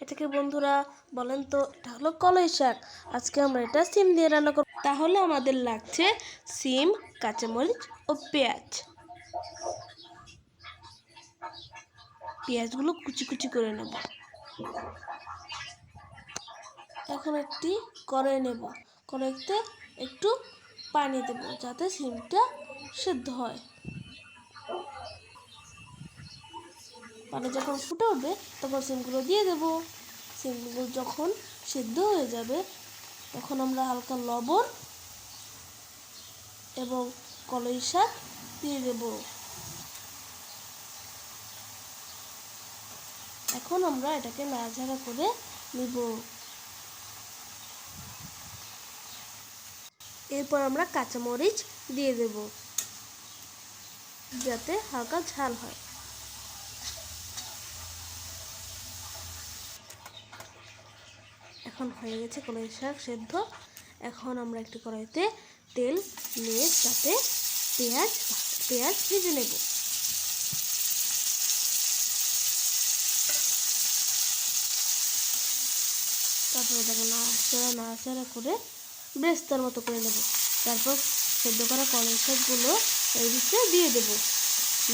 এটাকে বন্ধুরা বলেন তো, এটা হলো কলাই শাক। আজকে আমরা এটা সিম দিয়ে রান্না করব। তাহলে আমাদের লাগছে সিম, কাঁচামরিচ ও পেঁয়াজ। পেঁয়াজগুলো কুচি কুচি করে নেব। এখন একটি কড়াই নেব। কড়াইতে একটু পানি দেব যাতে সিমটা সেদ্ধ হয়। পানি যখন ফুটে উঠবে, তখন সিমগুলো দিয়ে দেব। সিমগুলো যখন সিদ্ধ হয়ে যাবে, তখন আমরা হালকা লবণ এবং কলই শাক দিয়ে দেব। এখন আমরা এটাকে নাড়াঝাড়া করে নিব। এরপর আমরা কাঁচামরিচ দিয়ে দেব, যাতে হালকা ঝাল হয়। এখন হয়ে গেছে কলাই শাক সেদ্ধ। এখন আমরা একটি কড়াইতে তেল নিয়ে তাতে পেঁয়াজ পেঁয়াজ ভেজে নেব। তারপর এটাকে নাড়াচাড়া নাড়াচাড়া করে ব্রেস্তার মতো করে নেব। তারপর সেদ্ধ করা কলাই শাকগুলো এর ভিতরে দিয়ে দেব।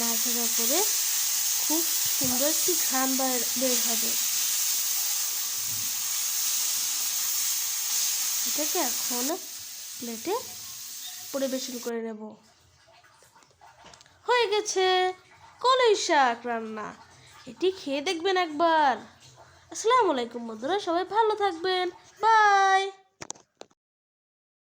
নাড়াচাড়া করে খুব সুন্দর একটি বের বের হবে। এটাকে এখন প্লেটে পরিবেশন করে নেব। হয়ে গেছে কলই শাক রান্না। এটি খেয়ে দেখবেন একবার। আসসালামু আলাইকুম বন্ধুরা, সবাই ভালো থাকবেন। বাই!